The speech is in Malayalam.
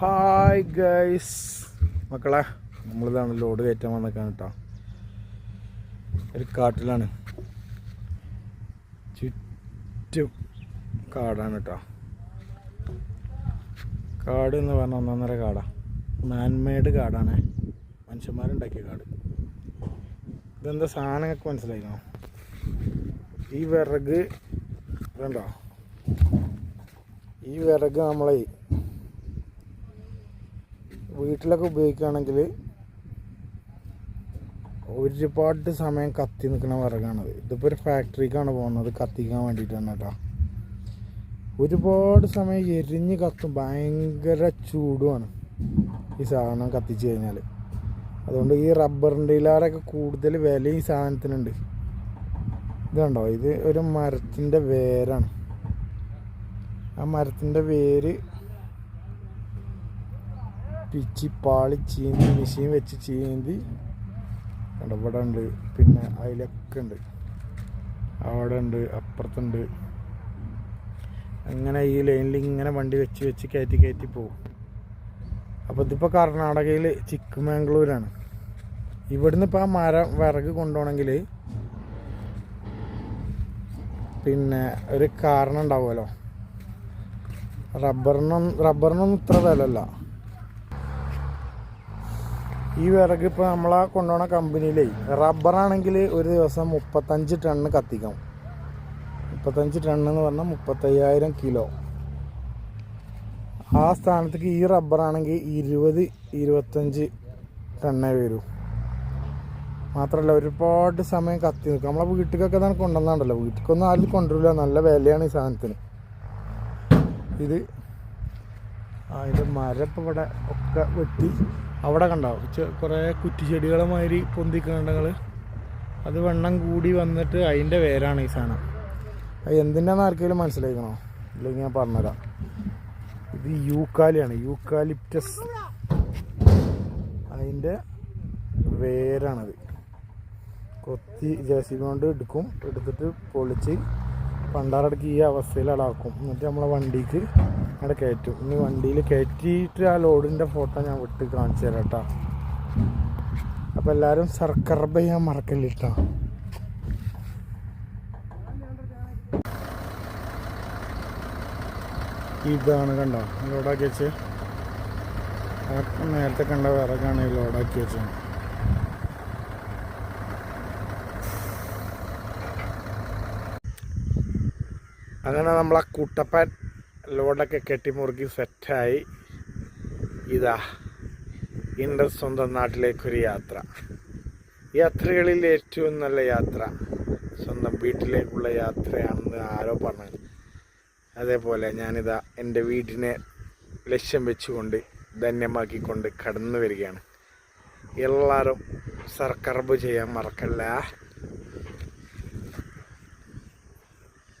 ഹായ് ഗൈസ് മക്കളെ നമ്മളിതാണ് ലോഡ് കയറ്റാൻ വന്നേക്കാൻ കേട്ടോ ഒരു കാട്ടിലാണ്. ചുറ്റും കാടാണ് കേട്ടോ കാട് എന്ന് പറഞ്ഞാൽ ഒന്നൊന്നര കാടാ. മാൻമെയ്ഡ് കാടാണ്. മനുഷ്യന്മാരുണ്ടാക്കിയ കാട്. ഇതെന്താ സാധനങ്ങൾക്ക് മനസ്സിലായിരുന്നോ ഈ വിറക് ഇതുണ്ടോ ഈ വിറക് നമ്മളെ വീട്ടിലൊക്കെ ഉപയോഗിക്കുകയാണെങ്കിൽ ഒരുപാട് സമയം കത്തി നിൽക്കുന്ന വിറകാണത്. ഇതിപ്പോൾ ഒരു ഫാക്ടറിക്കാണ് പോകുന്നത്. കത്തിക്കാൻ വേണ്ടിയിട്ടാണ് കേട്ടോ ഒരുപാട് സമയം എരിഞ്ഞ് കത്തും. ഭയങ്കര ചൂടുമാണ് ഈ സാധനം കത്തിച്ച് കഴിഞ്ഞാൽ അതുകൊണ്ട് ഈ റബ്ബറിന്റെ ഇലാറൊക്കെ കൂടുതൽ വില ഈ സാധനത്തിനുണ്ട്. ഇതുണ്ടോ? ഇത് ഒരു മരത്തിന്റെ വേരാണ്. ആ മരത്തിന്റെ വേര് പിച്ചി പാളി ചീന്തി മെഷീൻ വെച്ച് ചീന്തി. ഇവിടെ ഉണ്ട് പിന്നെ അതിലൊക്കെ ഉണ്ട് അവിടെ ഉണ്ട് അപ്പുറത്തുണ്ട്. അങ്ങനെ ഈ ലൈനിൽ ഇങ്ങനെ വണ്ടി വെച്ച് വെച്ച് കയറ്റി കയറ്റി പോകും അപ്പോൾ ഇതിപ്പോൾ കർണാടകയിൽ ചിക്കമംഗ്ലൂരാണ്. ഇവിടുന്ന് ഇപ്പോൾ ആ മരം വിറക് കൊണ്ടുപോകണമെങ്കിൽ പിന്നെ ഒരു കാരണം ഉണ്ടാവുമല്ലോ. റബ്ബറിനൊന്നും റബ്ബറിനൊന്നും ഇത്ര വിലല്ല ഈ വിറക് ഇപ്പോൾ നമ്മളാ കൊണ്ടുപോണ കമ്പനിയിലേ റബ്ബറാണെങ്കിൽ ഒരു ദിവസം മുപ്പത്തഞ്ച് ടണ്ണ് കത്തിക്കാം. മുപ്പത്തഞ്ച് ടണ്ണ് എന്ന് പറഞ്ഞാൽ മുപ്പത്തയ്യായിരം കിലോ. ആ സ്ഥാനത്തേക്ക് ഈ റബ്ബറാണെങ്കിൽ ഇരുപത് ഇരുപത്തഞ്ച് ടണ്ണേ വരൂ. മാത്രമല്ല ഒരുപാട് സമയം കത്തി നിൽക്കും നമ്മളെ വീട്ടിലേക്കൊക്കെ തന്നെ കൊണ്ടുവന്നാണ്ടല്ലോ. വീട്ടിലേക്കൊന്നും ആരും കൊണ്ടുവരില്ല. നല്ല വിലയാണ് ഈ സാധനത്തിന്. ഇത് അതിന്റെ മരം ഇപ്പോൾ ഇവിടെ ഒക്കെ വെട്ടി അവിടെ കണ്ടാവും കുറേ കുറ്റിച്ചെടികളെ മാതിരി പൊന്തിക്കണ്ടങ്ങൾ അത് വെണ്ണം കൂടി വന്നിട്ട് അതിന്റെ വേരാണ് ഈ സാധനം. അത് എന്തിനാന്ന് ആർക്കെങ്കിലും മനസ്സിലാക്കണോ ഇല്ലെങ്കിൽ ഞാൻ പറഞ്ഞുതരാം. ഇത് യൂക്കാലിയാണ് യൂക്കാലിപ്റ്റസ്. അതിന്റെ വേരാണത്. കൊത്തി ജേസിബി കൊണ്ട് എടുക്കും എടുത്തിട്ട് പൊളിച്ച് പണ്ടാറടക്ക് ഈ അവസ്ഥയിൽ അടാക്കും എന്നിട്ട് നമ്മളെ വണ്ടിക്ക് അവിടെ കയറ്റും. ഇനി വണ്ടിയിൽ കയറ്റിയിട്ട് ആ ലോഡിന്റെ ഫോട്ടോ ഞാൻ വിട്ട് കാണിച്ചു തരാം കേട്ടോ അപ്പോൾ എല്ലാവരും സർക്കർബ ചെയ്യാൻ മറക്കല്ലിട്ടോ ഇതാണ് കണ്ടോ? ലോഡാക്കി വെച്ച്. നേരത്തെ കണ്ട വിറകാണ് ഈ ലോഡാക്കി വെച്ചത്. അങ്ങനെ നമ്മൾ ആ കുട്ടപ്പാൻ ലോഡൊക്കെ കെട്ടി മുറുക്കി സെറ്റായി. ഇതാ എന്റെ സ്വന്തം നാട്ടിലേക്കൊരു യാത്ര. യാത്രകളിൽ ഏറ്റവും നല്ല യാത്ര സ്വന്തം വീട്ടിലേക്കുള്ള യാത്രയാണെന്ന് ആരോ പറഞ്ഞു. അതേപോലെ ഞാനിതാ എന്റെ വീടിനെ ലക്ഷ്യം വെച്ചുകൊണ്ട് ധന്യമാക്കിക്കൊണ്ട് കടന്നു വരികയാണ്. എല്ലാവരും സർക്കർബ് ചെയ്യാൻ മറക്കല്ല.